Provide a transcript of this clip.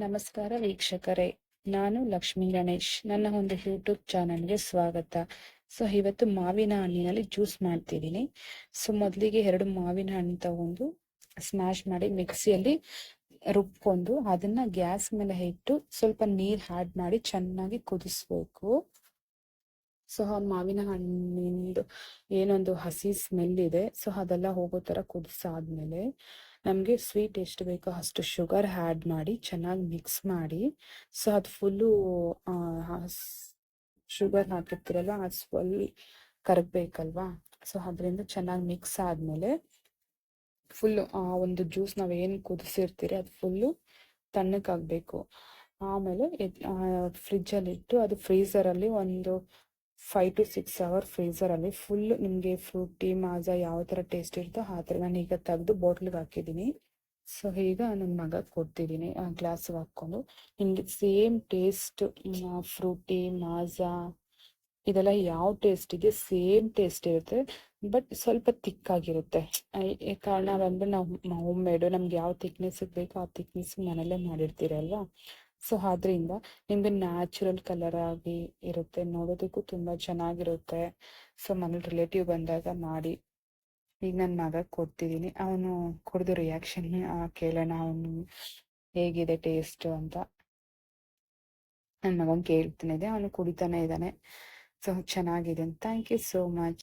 ನಮಸ್ಕಾರ ವೀಕ್ಷಕರೇ, ನಾನು ಲಕ್ಷ್ಮೀ ಗಣೇಶ್. ನನ್ನ ಒಂದು ಯೂಟ್ಯೂಬ್ ಚಾನಲ್ಗೆ ಸ್ವಾಗತ. ಸೊ, ಇವತ್ತು ಮಾವಿನ ಹಣ್ಣಿನಲ್ಲಿ ಜ್ಯೂಸ್ ಮಾಡ್ತಿದ್ದೀನಿ. ಸೊ, ಮೊದಲಿಗೆ ಎರಡು ಮಾವಿನ ಹಣ್ಣು ತಗೊಂಡು ಸ್ಮ್ಯಾಶ್ ಮಾಡಿ ಮಿಕ್ಸಿಯಲ್ಲಿ ರುಬ್ಕೊಂಡು ಅದನ್ನ ಗ್ಯಾಸ್ ಮೇಲೆ ಇಟ್ಟು ಸ್ವಲ್ಪ ನೀರ್ ಆ್ಯಡ್ ಮಾಡಿ ಚೆನ್ನಾಗಿ ಕುದಿಸ್ಬೇಕು. ಸೊ ಆ ಮಾವಿನ ಹಣ್ಣಿಂದು ಏನೊಂದು ಹಸಿ ಸ್ಮೆಲ್ ಇದೆ. ಸೊ ಅದೆಲ್ಲ ಹೋಗೋ ಥರ ಕುದಿಸಾದ್ಮೇಲೆ ನಮಗೆ ಸ್ವೀಟ್ ಎಷ್ಟು ಬೇಕೋ ಅಷ್ಟು ಶುಗರ್ ಆ್ಯಡ್ ಮಾಡಿ ಚೆನ್ನಾಗಿ ಮಿಕ್ಸ್ ಮಾಡಿ. ಸೊ ಅದು ಫುಲ್ಲು ಶುಗರ್ ಹಾಕಿರ್ತೀರಲ್ವ ಅದು ಸ್ವಲ್ಪ ಕರಗಬೇಕಲ್ವಾ? ಸೊ ಅದರಿಂದ ಚೆನ್ನಾಗಿ ಮಿಕ್ಸ್ ಆದಮೇಲೆ ಫುಲ್ಲು ಆ, ಒಂದು ಜ್ಯೂಸ್ ಏನು ಕುದಿಸಿರ್ತೀರಿ ಅದು ಫುಲ್ಲು ತಣ್ಣಕ್ಕಾಗಬೇಕು ಆಮೇಲೆ ಫ್ರಿಜ್ಜಲ್ಲಿ ಇಟ್ಟು ಅದು ಫ್ರೀಸರಲ್ಲಿ ಒಂದು ಫೈವ್ ಟು ಸಿಕ್ಸ್ ಅವರ್ ಫ್ರೀಝರಲ್ಲಿ ಫುಲ್ ನಿಮಗೆ ಫ್ರೂಟಿ ಮಾಜಾ ಯಾವ ಥರ ಟೇಸ್ಟ್ ಇರುತ್ತೋ ಆ ಥರ ನಾನು ಈಗ ತೆಗೆದು ಬಾಟ್ಲಿಗೆ ಹಾಕಿದ್ದೀನಿ. ಸೊ ಈಗ ನನ್ನ ಮಗ ಕೊಡ್ತಿದ್ದೀನಿ ಆ ಗ್ಲಾಸ್ಗೆ ಹಾಕ್ಕೊಂಡು. ನಿಮಗೆ ಸೇಮ್ ಟೇಸ್ಟ್ ಫ್ರೂಟಿ ಮಾಜಾ ಇದೆಲ್ಲ ಯಾವ ಟೇಸ್ಟ್ ಇದೆ ಸೇಮ್ ಟೇಸ್ಟ್ ಇರುತ್ತೆ ಬಟ್ ಸ್ವಲ್ಪ ತಿಕ್ಕಾಗಿರುತ್ತೆ ಕಾರಣ ಬಂದ್ರೆ ನಾವು ಹೋಮ್ ಮೇಡು ನಮ್ಗೆ ಯಾವ ಥಿಕ್ನೆಸ್ ಬೇಕೋ ಆ ಥಿಕ್ನೆಸ್ ಮನೇಲೇ ಮಾಡಿರ್ತೀರಲ್ವಾ? ಸೊ ಆದ್ರಿಂದ ನಿಮ್ಗೆ ನ್ಯಾಚುರಲ್ ಕಲರ್ ಆಗಿ ಇರುತ್ತೆ, ನೋಡೋದಕ್ಕೂ ತುಂಬಾ ಚೆನ್ನಾಗಿರುತ್ತೆ. ಸೊ ಮನೇಲಿ ರಿಲೇಟಿವ್ ಬಂದಾಗ ಮಾಡಿ, ಈಗ ನನ್ನ ಮಗ ಕೊಡ್ತಿದ್ದೀನಿ ಅವನು ಕುಡಿದು ರಿಯಾಕ್ಷನ್ ಕೇಳೋಣ, ಅವನು ಹೇಗಿದೆ ಟೇಸ್ಟ್ ಅಂತ. ನನ್ನ ಮಗನ್ ಕೇಳ್ತಾನೆ ಇದೆ ಅವನು ಕುಡಿತಾನೆ ಇದ್ದಾನೆ. ಸೊ ಚೆನ್ನಾಗಿದೆ. Thank you so much